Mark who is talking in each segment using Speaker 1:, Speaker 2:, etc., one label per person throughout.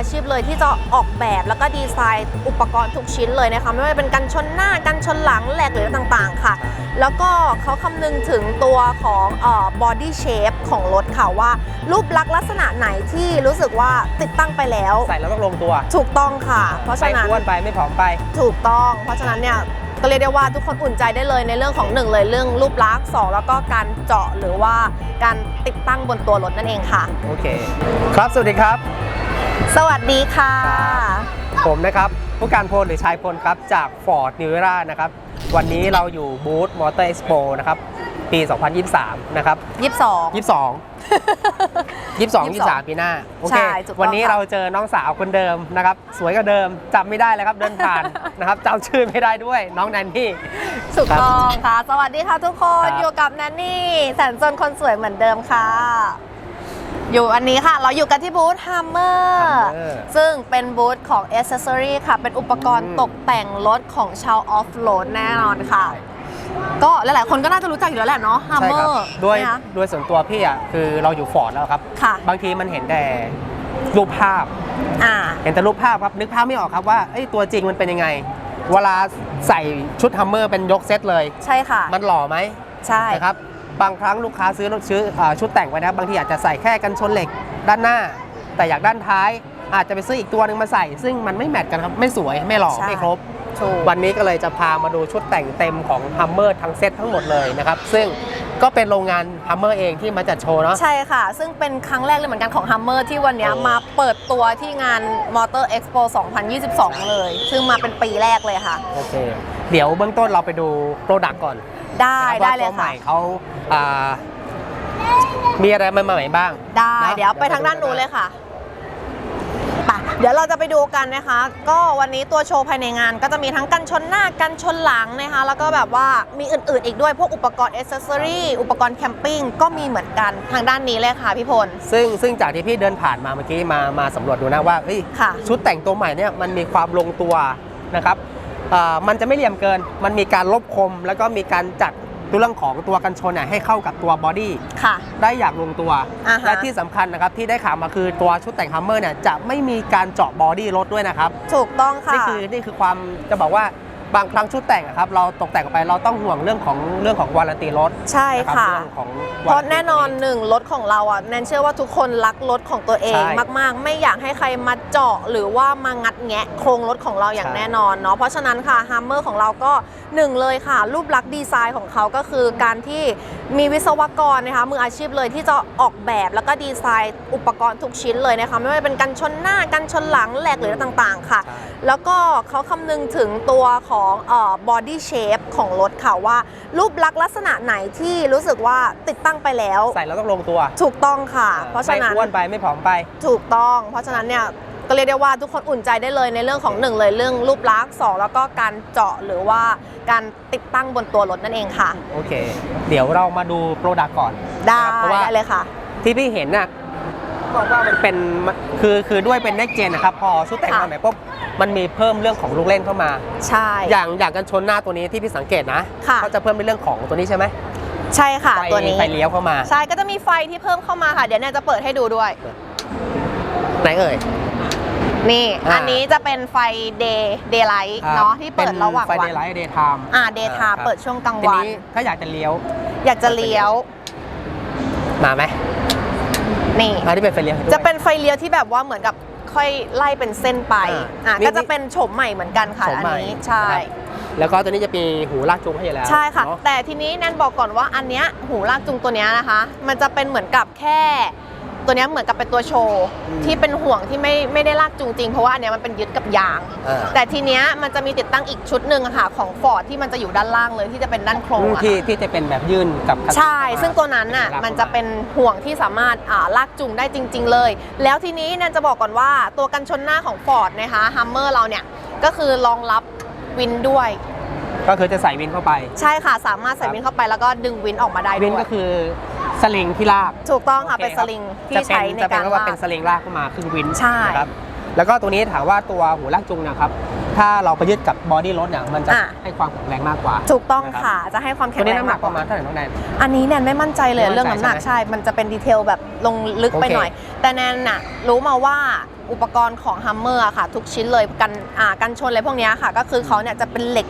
Speaker 1: ออาชีพเลยที่จะออกแบบแล้วก็ดีไซน์อุปกรณ์ทุกชิ้นเลยนะคะไม่ว่าจะเป็นกันชนหน้ากันชนหลังแหลกหรือต่างๆค่ะ แล้วก็เขาคำนึงถึงตัวของเอ่อบอดี้เชฟของรถค่ะว่า รูปลักษณ์ลักษณะไหนที่รู้สึกว่าติดตั้งไปแล้ว
Speaker 2: ใส่แล้วต้องลงตัว
Speaker 1: ถูกต้องค่ะ เพราะฉะ
Speaker 2: ไม่
Speaker 1: นั้น
Speaker 2: อ้วนไปไม่ผอมไป
Speaker 1: ถูกต้อง เพราะฉะนั้นเนี่ยก็เรียกได้ว่าทุกคนอุ่นใจได้เลยในเรื่องของหนึ่งเลยเรื่องรูปลักษณ์สองแล้วก็การเจาะหรือว่าการติดตั้งบนตัวรถนั่นเองค่ะ
Speaker 2: โอเค ครับสวัสดีครับ
Speaker 1: สวัสดีค่ะ
Speaker 2: ผมนะครับ ผู้การพลหรือชายพลครับ จาก Ford New Era นะครับ วันนี้เราอยู่บูธ Motor Expo นะครับ ปี 2023 นะครับ
Speaker 1: 22
Speaker 2: 22 22 23 ปีหน้า โอเค
Speaker 1: ใช่ถูกต้อง
Speaker 2: วันนี้
Speaker 1: ค่ะ
Speaker 2: เราเจอน้องสาวคนเดิมนะครับ สวยกว่าเดิมจำไม่ได้แล้วครับเดินผ่าน นะครับจำชื่อไม่ได้ด้วยน้องแนนนี่
Speaker 1: ถูกต้องค่ะ สวัสดีค่ะทุกคน
Speaker 2: ครับ
Speaker 1: อยู่กับแนนนี่แสนจนคนสวยเหมือนเดิมค่ะ อยู่อันนี้ค่ะ เราอยู่กันที่บูธ Hammer
Speaker 2: Hammer
Speaker 1: ซึ่งเป็นบูธของ Accessory ค่ะ เป็นอุปกรณ์
Speaker 2: อืม
Speaker 1: ตกแต่งรถของชาวออฟโรดแน่นอนค่ะ ก็หลายๆคนก็น่าจะรู้จักอยู่แล้วแหละเนาะ
Speaker 2: ใช่ครับ
Speaker 1: Hammer
Speaker 2: ด้วย
Speaker 1: นะคะ
Speaker 2: ด้วยส่วนตัวพี่อะคือเราอยู่ฟอร์ดแล้วครับ
Speaker 1: ค่ะ
Speaker 2: บางทีมันเห็นแต่รูปภาพ
Speaker 1: อ่า
Speaker 2: เห็นแต่รูปภาพครับนึกภาพไม่ออกครับว่าเอ้ยตัวจริงมันเป็นยังไง เวลาใส่ชุดฮัมเมอร์เป็นยกเซตเลย
Speaker 1: ใช่ค่ะ
Speaker 2: มันหล่อไหม
Speaker 1: ใช่
Speaker 2: นะครับ บางครั้งลูกค้าซื้อซื้อชุดแต่งไว้นะบางทีอาจจะใส่แค่กันชนเหล็กด้านหน้า แต่อยากด้านท้ายอาจจะไปซื้ออีกตัวหนึ่งมาใส่ ซึ่งมันไม่แมทกันครับไม่สวยไม่หล่อไม่ครบ วันนี้ก็เลยจะพามาดูชุดแต่งเต็มของฮัมเมอร์ทั้งเซตทั้งหมดเลยนะครับ ซึ่งก็เป็นโรงงานฮัมเมอร์เองที่มาจัดโชว์เนาะ
Speaker 1: ใช่ค่ะ ซึ่งเป็นครั้งแรกเลยเหมือนกันของ Hummer ที่วันเนี้ย
Speaker 2: โอ้
Speaker 1: มาเปิดตัวที่งาน Motor Expo 2022 เลย ซึ่งมาเป็นปีแรกเลยค่ะ
Speaker 2: โอเค เดี๋ยวเบื้องต้นเราไปดูโปรดักต์ก่อน
Speaker 1: ได้
Speaker 2: นะครับ
Speaker 1: ได้
Speaker 2: ว่า
Speaker 1: เล
Speaker 2: ตั
Speaker 1: ยว
Speaker 2: ให
Speaker 1: ค่ะ
Speaker 2: ม่เขาอ่ามีอะไรใหม่ๆบ้าง
Speaker 1: ได้
Speaker 2: นะ
Speaker 1: เดี๋ยวไปทางด้านนู้นเลยค่ะไป เดี๋ยวเราจะไปดูกันนะคะ ก็วันนี้ตัวโชว์ภายในงาน ก็จะมีทั้งกันชนหน้ากันชนหลังนะคะ แล้วก็แบบว่ามีอื่นๆอีกด้วยพวกอุปกรณ์อ c เซสซอรี่อุปกรณ์แคมปิ้งก็มีเหมือนกันทางด้านนี้เลยค่ะพี่พล
Speaker 2: ซึ่งซึ่งจากที่พี่เดินผ่านมาเมื่อกี้มามาสำรวจดูนะว่าเฮ้ย
Speaker 1: ค่ะ
Speaker 2: ชุดแต่งตัวใหม่เนี่ยมันมีความลงตัวนะครับอ่ามันจะไม่เหลี่ยมเกิน มันมีการลบคมแล้วก็มีการจัด ตัวเรื่องของตัวกันชนเนี่ยให้เข้ากับตัวบอดี้
Speaker 1: ค่ะ
Speaker 2: ได้อย่างลงตัว
Speaker 1: อ่าฮะ
Speaker 2: และที่สำคัญนะครับที่ได้ข่าวมาคือตัวชุดแต่งฮัมเมอร์เนี่ยจะไม่มีการเจาะบอดี้รถด้วยนะครับ
Speaker 1: ถูกต้องค่ะ
Speaker 2: นี่คือนี่คือความจะบอกว่า บางครั้งชุดแต่งอะครับเราตกแต่งออกไปเราต้องห่วงเรื่องของเรื่องของวารันตีรถ
Speaker 1: ใช่
Speaker 2: นะครับ
Speaker 1: ค่ะ
Speaker 2: เรื่องของ
Speaker 1: เพราะแน่นอนหนึ่งรถของเราอะแนนเชื่อว่าทุกคนรักรถของตัวเอง
Speaker 2: ใช่
Speaker 1: มากๆ ไม่อยากให้ใครมาเจาะหรือว่ามางัดแงะโครงรถของเราอย่าง
Speaker 2: ใช่
Speaker 1: แน่นอนเนาะเพราะฉะนั้นค่ะฮัมเมอร์ของเราก็หนึ่งเลยค่ะ รูปลักษณ์ดีไซน์ของเขาก็คือการที่ มีวิศวกรนะคะมืออาชีพเลยที่จะออกแบบแล้วก็ดีไซน์อุปกรณ์ทุกชิ้นเลยนะคะไม่ว่าจะเป็นกันชนหน้ากันชนหลังแหลกหรือต่างๆค่ะ
Speaker 2: ใช่
Speaker 1: แล้วก็เขาคำนึงถึงตัวของเอ่อบอดี้เชฟของรถค่ะว่า รูปลักษณ์ลักษณะไหนที่รู้สึกว่าติดตั้งไปแล้ว
Speaker 2: ใส่แล้วต้องลงตัว
Speaker 1: ถูกต้องค่ะ เพราะฉะนั้น
Speaker 2: ไม่อ้วนไปไม่ผอมไป
Speaker 1: ถูกต้อง เพราะฉะนั้นเนี่ย ก็เรียกได้ว่าทุกคนอุ่นใจได้เลยในเรื่องของหนึ่งเลยเรื่องรูปลักษณ์สองแล้วก็การเจาะหรือว่าการติดตั้งบนตัวรถนั่นเองค่ะ
Speaker 2: โอเค เดี๋ยวเรามาดูโปรดักต์ก่อน
Speaker 1: ได้
Speaker 2: นะครับเพราะว่า
Speaker 1: ได้เลยค่ะ
Speaker 2: ที่พี่เห็นน่ะบอกว่ามันเป็นคือคือด้วยเป็น next gen นะครับ พอชุดแต่ง
Speaker 1: ค่ะ
Speaker 2: มาใหม่ปุ๊บมันมีเพิ่มเรื่องของลูกเล่นเข้ามา
Speaker 1: ใช่
Speaker 2: อย่างอย่างกันชนหน้าตัวนี้ที่พี่สังเกตนะ
Speaker 1: ค่ะ
Speaker 2: เขาจะเพิ่มเป็นเรื่องของตัวนี้ใช่ไหม
Speaker 1: ใช่ค่ะ
Speaker 2: ไฟ
Speaker 1: ตัวนี้
Speaker 2: ไฟเลี้ยวเข้ามา
Speaker 1: ใช่ก็จะมีไฟที่เพิ่มเข้ามาค่ะ เดี๋ยวเนี่ยจะเปิดให้ดูด้วย
Speaker 2: ไหนเอ่ย
Speaker 1: นี่
Speaker 2: อ่า
Speaker 1: อันนี้จะเป็นไฟเดย์เดย์ไลท์เนาะที่เปิดระหว่าง
Speaker 2: ไฟ
Speaker 1: วั
Speaker 2: เด
Speaker 1: น
Speaker 2: ย์ไลท์เดย์ไทม์
Speaker 1: อ่าเดย์ไทม์เปิดช่วงกลาง
Speaker 2: ที
Speaker 1: วัน
Speaker 2: นี้ถ้าอยากจะเลี้ยว
Speaker 1: อยากจะเลี้ยว
Speaker 2: มาไหม
Speaker 1: นี่
Speaker 2: อันนี้เป็นไฟเลี้ยวให้ด้วย
Speaker 1: จะเป็นไฟเลี้ยวที่แบบว่าเหมือนกับค่อยไล่เป็นเส้นไป
Speaker 2: อ่า
Speaker 1: อ่า
Speaker 2: นี่
Speaker 1: ก็จะเป็นโฉมใหม่เหมือนกันค่ะ
Speaker 2: โฉม
Speaker 1: อัน
Speaker 2: ใหม่
Speaker 1: นี้ใช่
Speaker 2: นะครับ แล้วก็ตัวนี้จะมีหูลากจูงให้อยู่แล้ว
Speaker 1: ใช่ค่ะ
Speaker 2: เนอ
Speaker 1: แต่ทีนี้แนนบอกก่อนว่าอันเนี้ยหูลากจุงตัวเนี้ยนะคะ มันจะเป็นเหมือนกับแค่ ตัวเนี้ยเหมือนกับเป็นตัวโชว์
Speaker 2: อืม
Speaker 1: ที่เป็นห่วงที่ไม่ไม่ได้ลากจูงจริงเพราะว่าอันเนี้ยมันเป็นยึดกับยาง
Speaker 2: อ่า
Speaker 1: แต่ทีเนี้ยมันจะมีติดตั้งอีกชุดหนึ่งอะค่ะของฟอร์ดที่มันจะอยู่ด้านล่างเลยที่จะเป็นด้านโครงอะ
Speaker 2: ที่ที่จะเป็นแบบยื่นกับคัน
Speaker 1: ใช่
Speaker 2: เข้ามา
Speaker 1: ซึ่งตัวนั้นน่ะ
Speaker 2: ลาก
Speaker 1: มันจะเป็นห่วงที่สามารถอ่าลากจูงได้จริง ๆ เลย แล้วทีนี้แนันจะบอกก่อนว่าตัวกันชนหน้าของ Ford นะคะฮัมเมอร์เราเนี่ยก็คือรองรับวินด้วย
Speaker 2: ก็คือจะใส่วินเข้าไป
Speaker 1: ใช่ค่ะสามารถใส่วินเข้าไปแล้วก็ดึงวินออกมาได้
Speaker 2: วิน
Speaker 1: ด้ว
Speaker 2: ก็
Speaker 1: ย
Speaker 2: คือ สลิงที่ลาก
Speaker 1: ถูกต้องค่ะ
Speaker 2: โอ
Speaker 1: เป็น
Speaker 2: ค
Speaker 1: ส
Speaker 2: รับ
Speaker 1: ลิง
Speaker 2: จะ
Speaker 1: ที่
Speaker 2: เป็น
Speaker 1: ใช้ใน
Speaker 2: จะเป็
Speaker 1: กานร
Speaker 2: ว่า
Speaker 1: ลา
Speaker 2: เป็น
Speaker 1: ก
Speaker 2: สลิงลากเข้ามาครึ่งวิน
Speaker 1: ใช่
Speaker 2: นะครับแล้วก็ตัวนี้ถามว่าตัวหูลากจูงเนะครับถ้าเราไปยึดกับบอดี้รถเนี่ยมันจะ
Speaker 1: อะ
Speaker 2: ให้ความแข็งแรงมากกว่า
Speaker 1: ถูกต้อง
Speaker 2: นะครับ
Speaker 1: ค่ะ จะให้ความแข็
Speaker 2: ตัว
Speaker 1: งแร
Speaker 2: นี้
Speaker 1: ง
Speaker 2: น้ำหนั
Speaker 1: มากก
Speaker 2: ประมาณเท่าไหร่น้องแนน
Speaker 1: อันนี้แนนไม่มั่นใจเลย
Speaker 2: ไม่มั่นใจ
Speaker 1: เรื่องน้ำหนัก
Speaker 2: ใช่ไหม
Speaker 1: ใช่ มันจะเป็นดีเทลแบบลงลึกไป
Speaker 2: โอเค
Speaker 1: หน่อย แต่แนนน่ะรู้มาว่าอุปกรณ์ของฮัมเมอร์ค่ะ ทุกชิ้นเลยกันอ่ากันชนอะไรพวกเนี้ยค่ะ ก็คือเขาเนี่ยจะเป็นเหล็ก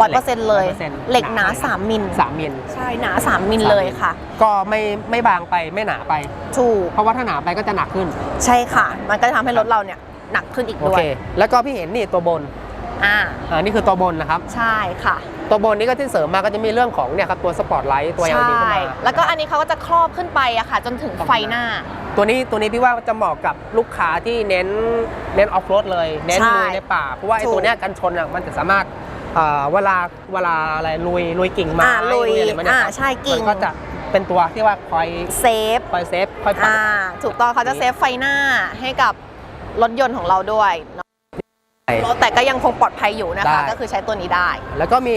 Speaker 1: ร้อยเปอร์เซ็นต์เลย
Speaker 2: 100%
Speaker 1: เหล็กหนา
Speaker 2: หนา
Speaker 1: 3มิล
Speaker 2: สามมิล
Speaker 1: ใช่หนา 3 มิลเลยค่ะ
Speaker 2: ก็ไม่ไม่บางไปไม่หนาไป
Speaker 1: ถูก
Speaker 2: เพราะว่าถ้าหนาไปก็จะหนักขึ้น
Speaker 1: ใช่ค่ะ มันก็จะทำให้รถเราเนี่ยหนักขึ้นอีก
Speaker 2: โอ
Speaker 1: ด้ว
Speaker 2: เค
Speaker 1: ย
Speaker 2: แล้วก็พี่เห็นนี่ตัวบน
Speaker 1: อ่า
Speaker 2: อ่านี่คือตัวบนนะครับ
Speaker 1: ใช่ค่ะ
Speaker 2: ตัวบนนี้ก็ที่เสริมมาก็จะมีเรื่องของเนี่ยครับตัวสปอตไลท์ตัว LED
Speaker 1: ใช่
Speaker 2: ขึ้นมา
Speaker 1: แล้วก็อันนี้เขาก็จะครอบขึ้นไปอะค่ะ จนถึงไฟหน้า
Speaker 2: ตัวนี้ตัวนี้พี่ว่าจะเหมาะกับลูกค้าที่เน้นเน้นออฟโรดเลย เน้น
Speaker 1: ใช่
Speaker 2: ลุยในป่า เพราะว่าไอ้
Speaker 1: ถูก
Speaker 2: ตัวเนี้ยกันชนอะมันจะสามารถเอ่อเวลาเวลาอะไรลุยลุยกิ่งไม้
Speaker 1: อ่าลุย
Speaker 2: อะไรมาเนี่ย
Speaker 1: อ่า
Speaker 2: ครับ
Speaker 1: ใช่กิ่ง
Speaker 2: มันก็จะเป็นตัวที่ว่าคอย
Speaker 1: เซฟ
Speaker 2: คอยเซฟคอยปัด
Speaker 1: อ่า ถูกต้องเขาจะเซฟไฟหน้าให้กับรถยนต์ของเราด้วยเนอะรถแต่ก็ยังคงปลอดภัยอยู่นะคะ ก็คือใช้ตัวนี้ได้
Speaker 2: แล้วก็มี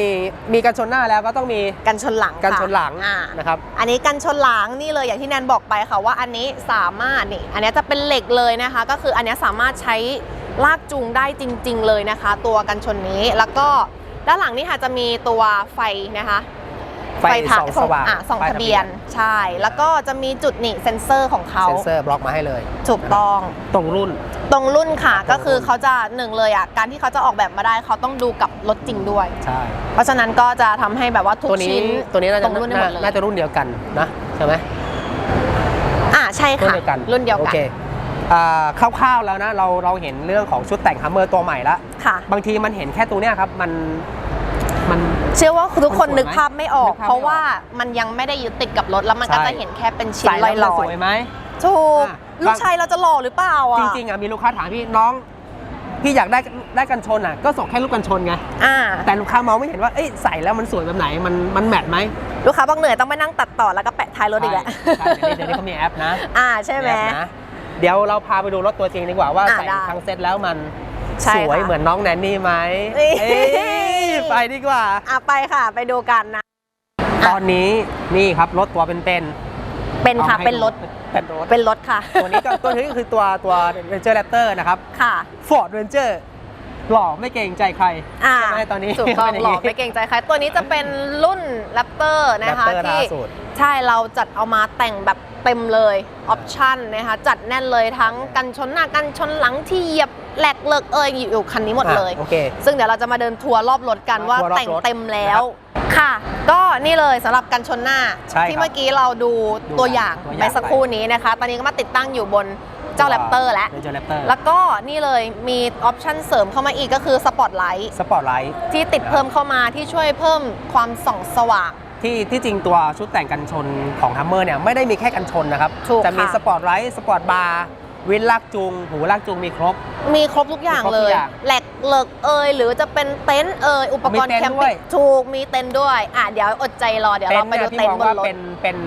Speaker 2: มีกันชนหน้าแล้วก็ต้องมี
Speaker 1: กันชนหลัง
Speaker 2: กัน
Speaker 1: ค่ะ
Speaker 2: ชนหลัง
Speaker 1: อ่า
Speaker 2: นะครับ
Speaker 1: อันนี้กันชนหลังนี่เลยอย่างที่แนนบอกไปค่ะว่าอันนี้สามารถนี่ อันนี้จะเป็นเหล็กเลยนะคะ ก็คืออันนี้สามารถใช้ลากจูงได้จริง ๆ เลยนะคะ ตัวกันชนนี้แล้วก็ ด้านหลังนี่ค่ะจะมีตัวไฟนะคะ
Speaker 2: ไฟ
Speaker 1: ถ่า
Speaker 2: ส่องสว่าง
Speaker 1: อะส่อง
Speaker 2: ไฟ
Speaker 1: ทะเบียนใช่ แล้วก็จะมีจุดนี่เซ็นเซอร์ของเขา
Speaker 2: เซนเซอร์บล็อกมาให้เลย
Speaker 1: ถูกต้อง
Speaker 2: ตรงรุ่น
Speaker 1: ตรงรุ่นค่ะ
Speaker 2: ตรงรุ่น
Speaker 1: ก็คือเขาจะหนึ่งเลยอะการที่เขาจะออกแบบมาได้เขาต้องดูกับรถจริงด้วย
Speaker 2: ใช่
Speaker 1: เพราะฉะนั้นก็จะทำให้แบบว่าทุก
Speaker 2: ตัวนี้
Speaker 1: ชิ้น
Speaker 2: ตัวนี้น่า
Speaker 1: ต
Speaker 2: จะ
Speaker 1: รงรุ่นได้หมดเลย
Speaker 2: น่าจะรุ่นเดียวกันนะใช่ไหม
Speaker 1: อ่าใช่
Speaker 2: รุ่น
Speaker 1: ค่ะ
Speaker 2: เดียวกัน
Speaker 1: รุ่นเดียว
Speaker 2: โอ
Speaker 1: กัน
Speaker 2: เคอ่าคร่าวๆแล้วนะเราเราเห็นเรื่องของชุดแต่งฮัมเมอร์ตัวใหม่ละ
Speaker 1: ค่ะ
Speaker 2: บางทีมันเห็นแค่ตัวเนี้ยครับมันมัน
Speaker 1: เชื่อว่าทุกคน
Speaker 2: มันสวยไหม
Speaker 1: นึกภาพไม่ออก
Speaker 2: นึกภาพไม่ออก
Speaker 1: เพราะว่ามันยังไม่ได้ยึดติดกับรถแล้วมันก็
Speaker 2: ใช่
Speaker 1: จะเห็นแค่เป็นชิ้น
Speaker 2: ใส่
Speaker 1: ล
Speaker 2: แล้ว
Speaker 1: อย
Speaker 2: มัน
Speaker 1: ๆ
Speaker 2: สวยไหม
Speaker 1: ถูก
Speaker 2: อะ
Speaker 1: ลูกชายเราจะหล่อหรือเปล่าอะ
Speaker 2: จริงๆอะมีลูกค้าถามพี่น้อง พี่อยากได้ได้กันชนอะก็ส่งแค่ลูกกันชนไง
Speaker 1: อ่า
Speaker 2: แต่ลูกค้ามองไม่เห็นว่าเอ้ยใส่แล้วมันสวยแบบไหนมันมันแมทไหม
Speaker 1: ลูกค้าบอกเหนื่อยต้องไปนั่งตัดต่อแล้วก็แปะท้ายรถอีกแล้ว
Speaker 2: ใช่ใช่เดี๋ยวนี้เดี๋ยวนี้เขามีแอปนะ
Speaker 1: อ่าใช่ไหม
Speaker 2: แอปนะเดี๋ยวเราพาไปดูรถตัวจริงดีกว่าว่า
Speaker 1: อะ
Speaker 2: ใส่
Speaker 1: ได้
Speaker 2: ทั้งเซ็ตแล้วมัน
Speaker 1: ใช่
Speaker 2: สวย
Speaker 1: ค่ะ
Speaker 2: เหมือนน้องแนนนี่ไหม
Speaker 1: นี่
Speaker 2: เอ้ยไปดีกว่า
Speaker 1: อะไปค่ะไปดูกันนะ
Speaker 2: ตอนนี้นี่ครับรถตัวเป็น
Speaker 1: เป็น
Speaker 2: ๆ
Speaker 1: ค่ะ
Speaker 2: อาให้
Speaker 1: เป็นรถ
Speaker 2: ดูเป็นรถ
Speaker 1: เป็นรถค่ะ
Speaker 2: ตัวนี้ก็ตัวนี้ก็คือตัวตัว Ranger Raptor นะครับ
Speaker 1: ค่ะ
Speaker 2: Ford Ranger หล่อไม่เกรงใจใคร
Speaker 1: อ่า
Speaker 2: ใช่ไหมตอนนี้
Speaker 1: ถูกต้อง
Speaker 2: เป็นย่า
Speaker 1: หล่อ
Speaker 2: นี้
Speaker 1: ไม่เกรงใจใครตัวนี้จะเป็นรุ่น Raptor นะคะ
Speaker 2: Raptor
Speaker 1: ที่
Speaker 2: ล่าสุด
Speaker 1: ใช่เราจัดเอามาแต่งแบบเต็มเลยออปชั่นนะคะจัดแน่นเลยทั้งกันชนหน้ากันชนหลังที่เหยียบแหลกเลิกเอยอยู่คันนี้หมดเลย
Speaker 2: อะโอเค
Speaker 1: ซึ่งเดี๋ยวเราจะมาเดินทัวร์รอบรถกันว่า
Speaker 2: ทัวร์รอบรถ
Speaker 1: แต่งเต็มแล้ว ค่ะ ก็นี่เลยสำหรับกันชนหน้า
Speaker 2: ใช่ครับ
Speaker 1: ที่เมื่อกี้เราดู
Speaker 2: ดู
Speaker 1: ตัวอย่าง
Speaker 2: ตัวอย่าง
Speaker 1: ไปสักครู่นี้นะคะ ตอนนี้ก็มาติดตั้งอยู่บน เจ้า Raptor แล้ว
Speaker 2: Ranger Raptor
Speaker 1: แล้วก็นี่เลยมีออปชั่นเสริมเข้ามาอีกก็คือสปอตไลท์
Speaker 2: สปอร์ตไลท์
Speaker 1: ที่ติดเพิ่มเข้ามาที่ช่วยเพิ่มความส่องสว่าง
Speaker 2: ที่ที่จริงตัวชุดแต่งกันชนของ Hummer เนี่ยไม่ได้มีแค่กันชนนะครับ
Speaker 1: ถูก
Speaker 2: จะมี
Speaker 1: ค่ะ
Speaker 2: สปอร์ตไลท์สปอร์ตบาร์วินลากจูง หูลากจูงมีครบ
Speaker 1: มีครบทุกอย่าง
Speaker 2: มีครบ
Speaker 1: เล
Speaker 2: ทุ
Speaker 1: ย
Speaker 2: กอย่าง
Speaker 1: แหลกเหลิกเอยหรือจะเป็นเต็นท์เอยอุปกรณ์
Speaker 2: มีเต็นท์
Speaker 1: แคม
Speaker 2: ด้ว
Speaker 1: ปิ้
Speaker 2: ย
Speaker 1: งถูกมีเต็นท์ด้วย อะเดี๋ยวอดใจรอเดี๋ยวเราไปดู
Speaker 2: พี่
Speaker 1: เต็น
Speaker 2: มอ
Speaker 1: ท์
Speaker 2: ง
Speaker 1: บน
Speaker 2: ว่าร
Speaker 1: ถ
Speaker 2: เป็นเป็น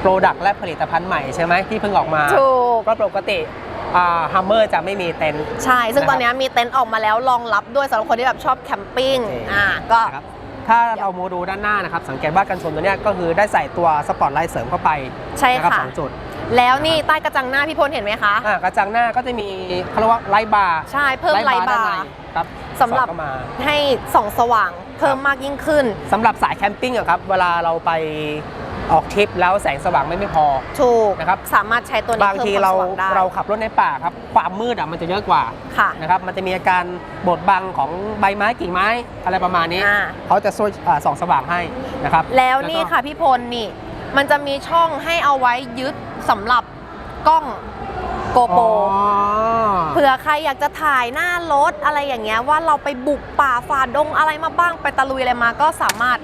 Speaker 2: โปรดักต์และผลิตภัณฑ์ใหม่ใช่ไหมที่เพิ่งออกมา
Speaker 1: ถูก
Speaker 2: ก็ปกติฮัมเมอร์จะไม่มีเต็นท์
Speaker 1: ใช่ ซึ่ง
Speaker 2: นะครับ
Speaker 1: ตอนนี้มีเต็นท์ออกมาแล้วรองรับด้วยสำหรับคนที่แบบชอบแคมปิ้ง
Speaker 2: นี่
Speaker 1: อะก็
Speaker 2: นะครับถ้าเราโมดูด้านหน้านะครับ สังเกตว่ากันชนตัวเนี้ยก็คือได้ใส่ตัวสปอร์ตไลท์เสริมเข้าไป
Speaker 1: ใช่
Speaker 2: นะครับ
Speaker 1: ค่ะ
Speaker 2: สองจุด
Speaker 1: แล้วนี่ใต้กระจังหน้าพี่พลเห็นไหมคะ
Speaker 2: อ่ากระจังหน้าก็จะมีเขาเรียกว่าไลท์บาร์
Speaker 1: ใช่เพิ่มไลท์บา
Speaker 2: ด้าน
Speaker 1: ร์
Speaker 2: ในครับ
Speaker 1: สำหรับ
Speaker 2: อดเข้ามา
Speaker 1: ให้ส่องสว่างเพิ่มมากยิ่งขึ้น
Speaker 2: สำหรับสายแคมปิ้งอะครับเวลาเราไป ออกทริปแล้วแสงสว่างไม่ไม่พอ
Speaker 1: ถูก
Speaker 2: นะครับ
Speaker 1: สามารถใช้ตัวนี้
Speaker 2: บาง
Speaker 1: เพิ่ม
Speaker 2: ที
Speaker 1: ความ
Speaker 2: เรา
Speaker 1: สว่างได้
Speaker 2: เราขับรถในป่าครับ ความมืดอะมันจะเยอะกว่า
Speaker 1: ค่ะ
Speaker 2: นะครับ มันจะมีอาการบดบังของใบไม้กิ่งไม้อะไรประมาณนี้
Speaker 1: อ่า
Speaker 2: เขาจะช่วยอ่าส่องสว่างให้นะครับ
Speaker 1: แล้วนี่
Speaker 2: ก็
Speaker 1: ค่ะพี่พลนี่มันจะมีช่องให้เอาไว้ยึดสำหรับกล้องโกโปร
Speaker 2: อ๋อ
Speaker 1: เผื่อใครอยากจะถ่ายหน้ารถอะไรอย่างเงี้ยว่าเราไปบุกป่าฝ่าดงอะไรมาบ้างไปตะลุยอะไรมาก็สามารถ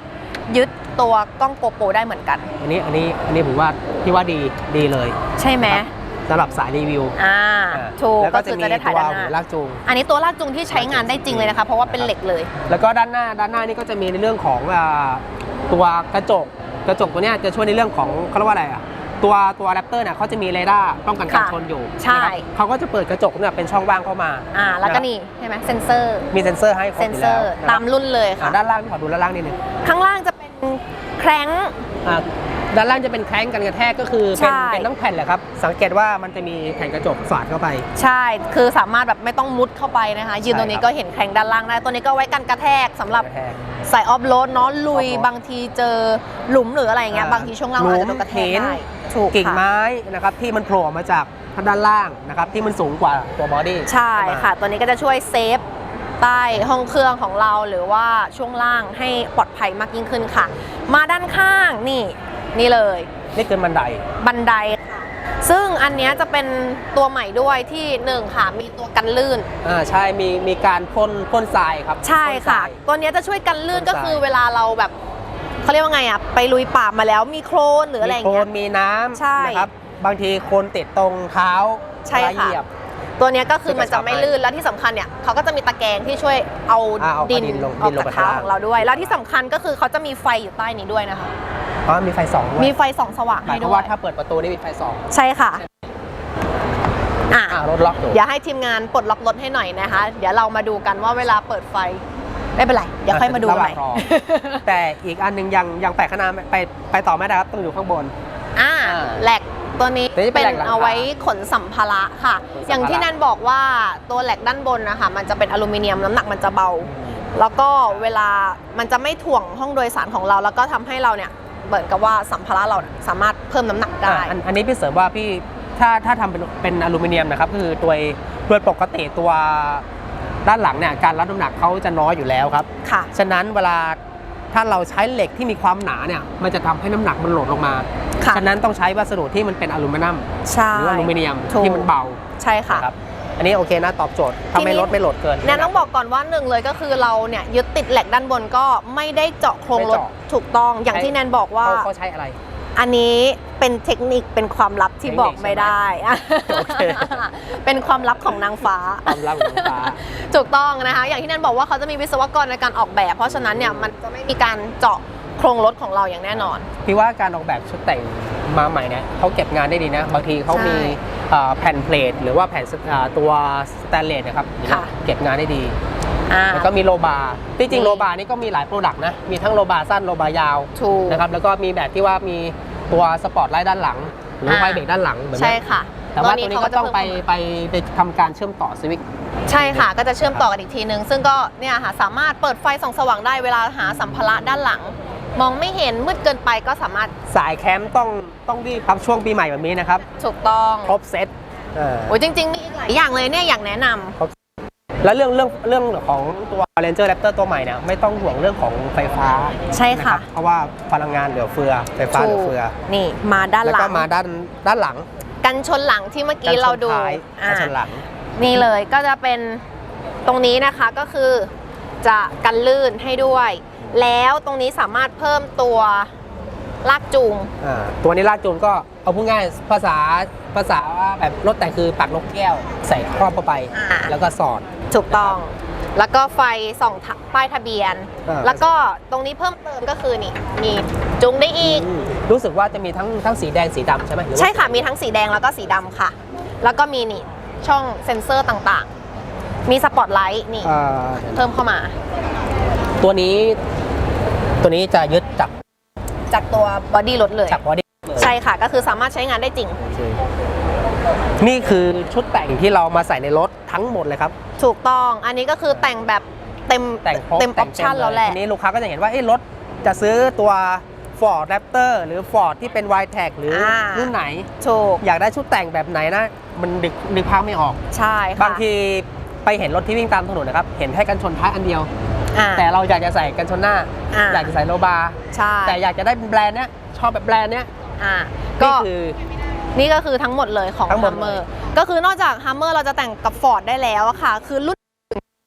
Speaker 1: ยึด ตัวกล้องโกโปรได้เหมือนกัน
Speaker 2: อันนี้อันนี้อันนี้ผมว่าพี่ว่าดีดีเลย
Speaker 1: ใช่ไหม
Speaker 2: ครับสำหรับสายรีวิว
Speaker 1: อ่า
Speaker 2: อ่า
Speaker 1: ถูก
Speaker 2: แล้ว
Speaker 1: ก็
Speaker 2: ก็จะ
Speaker 1: คือ
Speaker 2: มี
Speaker 1: จะได้ถ่าย
Speaker 2: ตัว
Speaker 1: ด้านห
Speaker 2: หู
Speaker 1: น้า
Speaker 2: ลากจูง
Speaker 1: อันนี้ตัวลากจูงที่ใช้งานได้จริงเลยนะคะ เพราะว่าเป็นเหล็กเลย
Speaker 2: แล้วก็ด้านหน้าด้านหน้านี่ก็จะมีในเรื่องของอ่าตัวกระจกกระจกตัวเนี้ยจะช่วยในเรื่องของเขาเรียกว่าอะไรอะตัวตัวแรปเตอร์เนี่ยเขาจะมีเรดาร์ป้องกันการ
Speaker 1: ค่ะ
Speaker 2: ชนอยู่
Speaker 1: ใช่
Speaker 2: นะครับเขาก็จะเปิดกระจกเนี่ยเป็นช่องว่างเข้ามา
Speaker 1: อ่าแล้วก็ะ
Speaker 2: ครับ
Speaker 1: นี่ใช่ไหมเซนเซอร์
Speaker 2: มีเซ็นเซอร์ให้ครบ
Speaker 1: เซ
Speaker 2: อนยู่
Speaker 1: เซอ
Speaker 2: แล้ว
Speaker 1: ร์
Speaker 2: นะครับ
Speaker 1: ตามรุ่นเลย
Speaker 2: อ่า
Speaker 1: ค่ะ
Speaker 2: ด้านล่างขอดูด้านล่างนิดนึง
Speaker 1: ข้างล่างจะเป็น แคร้ง
Speaker 2: อ่าด้านล่างจะเป็นแคร้งกันกระแทกก็คือเป็น
Speaker 1: ใช่
Speaker 2: เป็นน้องแผ่นแหละครับ สังเกตว่ามันจะมีแผ่นกระจกสอดเข้าไป
Speaker 1: ใช่ คือสามารถแบบไม่ต้องมุดเข้าไปนะคะ ยืนตรงนี้
Speaker 2: ใช่ครับ
Speaker 1: ก็เห็นแข่งด้านล่างได้ ตัวนี้ก็ไว้กันกระแทกสำหรับ
Speaker 2: กระแทก
Speaker 1: สายออฟโรดเนาะลุย
Speaker 2: ออฟโรด
Speaker 1: บางทีเจอหลุมหรืออะไรอย่างเงี้ย
Speaker 2: อ่า
Speaker 1: บางทีช่วงล่างมันอาจจะโดนกระแทก
Speaker 2: หลุม
Speaker 1: ได้ถูก
Speaker 2: กิ่ง
Speaker 1: ค่ะ
Speaker 2: ไม้นะครับที่มันโผล่มาจากทางด้านล่างนะครับที่มันสูงกว่าตัวบอดี้
Speaker 1: ใช่ค่ะ ตัวนี้ก็จะช่วยเซฟ ใต้ห้องเครื่องของเราหรือว่าช่วงล่างให้ปลอดภัยมากยิ่งขึ้นค่ะ มาด้านข้างนี่นี่เลย
Speaker 2: นี่คือบันได
Speaker 1: บันไดค่ะซึ่งอันเนี้ยจะเป็นตัวใหม่ด้วยที่หนึ่งค่ะมีตัวกันลื่น
Speaker 2: อ่าใช่มีมีการพ่นพ่นทรายครับ
Speaker 1: ใช่ค่ะ
Speaker 2: พ่นทราย
Speaker 1: ตัวเนี้ยจะช่วยกันลื่น
Speaker 2: ต้น
Speaker 1: ก็
Speaker 2: สาย
Speaker 1: คือเวลาเราแบบเขาเรียกว่าไงอะไปลุยป่ามาแล้วมีโครนหรืออะไรอ
Speaker 2: มี
Speaker 1: ย่าง
Speaker 2: โคล
Speaker 1: เงี้
Speaker 2: น
Speaker 1: ย
Speaker 2: มีน้ำ
Speaker 1: ใช่
Speaker 2: นะครับบางทีโคลนติดตรงเท้า
Speaker 1: ใช่
Speaker 2: เวลา
Speaker 1: ค่ะ
Speaker 2: เหยียบ
Speaker 1: ตัวเนี้ยก็คือ
Speaker 2: จะกระ
Speaker 1: มันจะไม่
Speaker 2: ชับให้
Speaker 1: ลื่นแล้วที่สำคัญเนี่ยเขาก็จะมีตะแกรงที่ช่วยเอา
Speaker 2: อ่าเอา
Speaker 1: ดิน
Speaker 2: ดินลง
Speaker 1: ออก
Speaker 2: ดินลง
Speaker 1: จาก
Speaker 2: ไป
Speaker 1: เท้า
Speaker 2: ข้างล่าง
Speaker 1: ของเราด้วย แล้วที่สำคัญก็คือเขาจะมีไฟอยู่ใต้นี้ด้วยนะคะ
Speaker 2: อ๋อมีไฟสองด้วย
Speaker 1: มีไฟส่องสว่าง
Speaker 2: หมาย
Speaker 1: ให้
Speaker 2: ความ
Speaker 1: ด้ว
Speaker 2: ว่ายถ้าเปิดประตูนี่มีไฟสอง
Speaker 1: ใช่ค่ะอะ
Speaker 2: อ่ารถล็อกอยู่
Speaker 1: เดี๋ยวให้ทีมงานปลดล็อกรถให้หน่อยนะคะ เดี๋ยวเรามาดูกันว่าเวลาเปิดไฟ ไม่เป็นไร เดี๋ยวค่อยมาดู
Speaker 2: ระห
Speaker 1: ให
Speaker 2: ว่า
Speaker 1: ม่
Speaker 2: งรอ แต่อีกอันหนึงยังยังไปข้างหน้าไม่ไปไปต่อไม่ได้ครับต้องอยู่ข้างบน
Speaker 1: อ่า
Speaker 2: อ่า
Speaker 1: แหลก ตัวนี้
Speaker 2: ตัวนี้เป็
Speaker 1: เป็นน
Speaker 2: แหลกหลังคา
Speaker 1: เอาไว้ขนสัมภาระค่ะ
Speaker 2: ขนสัมภาระ
Speaker 1: อย่างที่แนนบอกว่าตัวแหลกด้านบนนะคะมันจะเป็นอลูมิเนียมน้ำหนักมันจะเบา แล้วก็เวลามันจะไม่ถ่วงห้องโดยสารของเรา แล้วก็ทำให้เราเนี่ยเหมือนกับว่าสัมภาระเราเนี่ยสามารถเพิ่มน้ำหนักได้
Speaker 2: อะอันอันนี้พี่เสริมว่าพี่ถ้าถ้าทำเป็นเป็นอลูมิเนียมนะครับคือโดยโดยปกติตัวด้านหลังเนี่ยการรับน้ำหนักเขาจะน้อยอยู่แล้วครับ
Speaker 1: ค่ะ
Speaker 2: ฉะนั้นเวลา ถ้าเราใช้เหล็กที่มีความหนาเนี่ยมันจะทำให้น้ำหนักมันหล่นลงมา
Speaker 1: ค่ะ
Speaker 2: ฉะนั้นต้องใช้วัสดุที่มันเป็นอลูมิเนียม
Speaker 1: ใช่
Speaker 2: หรืออลูมิเนียม
Speaker 1: ถูก
Speaker 2: ที่มันเบา
Speaker 1: ใช่ค่ะ
Speaker 2: นะครับอันนี้โอเคนะตอบโจทย์ทำให้
Speaker 1: ทีนี้
Speaker 2: รถไม่โหลดเกิน
Speaker 1: แนนต้องบอกก่อนว่าหนึ่งเลยก็คือเราเนี่ยยึดติดแหลกด้านบนก็ไม่ได้เจาะโครงรถ
Speaker 2: ไม่เจาะ
Speaker 1: ถูกต้องอย่างที่แนนบอกว่า
Speaker 2: เขาเขาใช้อะไร
Speaker 1: อันนี้เป็นเทคนิคเป็นความลับที่
Speaker 2: เทคนิค
Speaker 1: บอกไม่ได้
Speaker 2: โอเค
Speaker 1: เป็นความลับของนางฟ้า
Speaker 2: ความลับของนางฟ้า
Speaker 1: ถูกต้องนะคะ อย่างที่แนนบอกว่าเขาจะมีวิศวกรในการออกแบบ เพราะฉะนั้นเนี่ยมันจะไม่มีการเจาะโครงรถของเราอย่างแน่นอน
Speaker 2: พี่ว่าการออกแบบชุดแต่งมาใหม่เนี่ยเขาเก็บงานได้ดีนะ บางทีเขามี
Speaker 1: ใช่
Speaker 2: เอ่อแผ่นเพลทหรือว่าแผ่นสอ่าตัวสแตนเลสนะครับ
Speaker 1: ค่ะ
Speaker 2: เก็บงานได้ดี
Speaker 1: อ่า
Speaker 2: แล้วก็มีโลบาร์ที่จริ
Speaker 1: นี่
Speaker 2: งโลบาร์นี่ก็มีหลายโปรดักต์นะ มีทั้งโลบาร์สั้นโลบาร์ยาว
Speaker 1: ถูก
Speaker 2: นะครับ แล้วก็มีแบบที่ว่ามีตัวสปอร์ตไลท์ด้านหลัง หรือ
Speaker 1: อ่า
Speaker 2: ไฟเบรกด้านหลังเหมือน
Speaker 1: ใช่
Speaker 2: กัน
Speaker 1: ค่ะ
Speaker 2: แต่ว่าตัวนี้ก็ต้องไป
Speaker 1: เพิ่ม
Speaker 2: ไปไปทำการเชื่อมต่อสวิตช์
Speaker 1: ใช่ค่ะ ก็จะเชื่อมต่อกันอีกทีนึง ซึ่งก็เนี่ยค่ะสามารถเปิดไฟส่องสว่างได้เวลาหาสัมภาระด้านหลัง มองไม่เห็นมืดเกินไปก็สามารถ
Speaker 2: สายแคมป์ต้องต้องรีบครับช่วงปีใหม่แบบนี้นะครับ
Speaker 1: ถูกต้อง
Speaker 2: ครบเซตเออ
Speaker 1: โอ้ยจริง ๆ มีอีกหลายอย่างเลยเนี่ยอยากแนะนำ
Speaker 2: แล้วเรื่องเรื่องเรื่องของตัว Ranger Raptor ตัวใหม่เนี่ยไม่ต้องห่วงเรื่องของไฟฟ้า
Speaker 1: ใช่ค่ะ
Speaker 2: นรับเพราะว่าพลังงานเหลือเฟือ ไฟฟ้าเหลือเฟือ
Speaker 1: นี่มาด้าน
Speaker 2: แล้ว
Speaker 1: หลั
Speaker 2: ก็
Speaker 1: ง
Speaker 2: มาด้านด้านหลัง
Speaker 1: กันชนหลังที่เมื่อกี้เราดู
Speaker 2: นชนท้าย
Speaker 1: อ่า
Speaker 2: กันชนหลัง
Speaker 1: นี่เลยก็จะเป็นตรงนี้นะคะก็คือจะกันลื่นให้ด้วย แล้วตรงนี้สามารถเพิ่มตัวลากจูง
Speaker 2: อ่าตัวนี้ลากจูงก็เอาพูดง่ายภาษาภาษาว่าแบบรถแต่งคือปักนกแก้ว ใส่ครอบเข้าไป
Speaker 1: อ่า
Speaker 2: แล้วก็สอด
Speaker 1: ถูกต้อง แล้วก็ไฟส่องทะป้ายทะเบียน
Speaker 2: อ่า
Speaker 1: แล้วก็ตรงนี้เพิ่มเติมก็คือนี่มีจูงได้อีก
Speaker 2: อืมรู้สึกว่าจะมีทั้งทั้งสีแดงสีดำใช่ไหมหรือว่า
Speaker 1: ใช่ค่ะ มีทั้งสีแดงแล้วก็สีดำค่ะ แล้วก็มีนี่ช่องเซ็นเซอร์ต่างๆ มีสปอตไลท์นี่
Speaker 2: เอ่อ
Speaker 1: เพิ่มเข้ามา
Speaker 2: ตัวนี้ ตัวนี้จะยึดจาก
Speaker 1: จากตัวบอดี้รถเลย
Speaker 2: จากบอดี้เลย
Speaker 1: ใช่ค่ะ ก็คือสามารถใช้งานได้จริง
Speaker 2: นี่คือชุดแต่งที่เรามาใส่ในรถทั้งหมดเลยครับ
Speaker 1: ถูกต้อง อันนี้ก็คือแต่งแบบเต็ม
Speaker 2: แต่งครบ
Speaker 1: เต็มอ
Speaker 2: แต่
Speaker 1: องปชั่น
Speaker 2: เย
Speaker 1: แล้วแหละ
Speaker 2: ทีนี้ลูกค้าก็จะเห็นว่าเอ๊ะรถจะซื้อตัว Ford Raptor หรือ Ford ที่เป็น y t e c หรืออา รุ่นไหน
Speaker 1: ถูก
Speaker 2: อยากได้ชุดแต่งแบบไหนนะ มันดึกนึกภาพไม่ออก
Speaker 1: ใช่ค่ะ
Speaker 2: บางทีไปเห็นรถที่วิ่งตามถนนนะครับ เห็นแค่กันชนท้ายอันเดียว
Speaker 1: อ่า
Speaker 2: แต่เราอยากจะใส่กันชนหน้า
Speaker 1: อ่า
Speaker 2: อยากจะใส่โลบาร์
Speaker 1: ใช่
Speaker 2: แต่อยากจะได้เป็นแบรนด์เนี้ยชอบแบบแบรนด์เนี้ย
Speaker 1: อ่าก็
Speaker 2: นี่คือ
Speaker 1: นี่ก็คือทั้งหมดเลยของ
Speaker 2: ทั้งหมด
Speaker 1: Hummer ก็คือนอกจาก Hummer เราจะแต่งกับ Ford ได้แล้วอะค่ะ คือรุ่น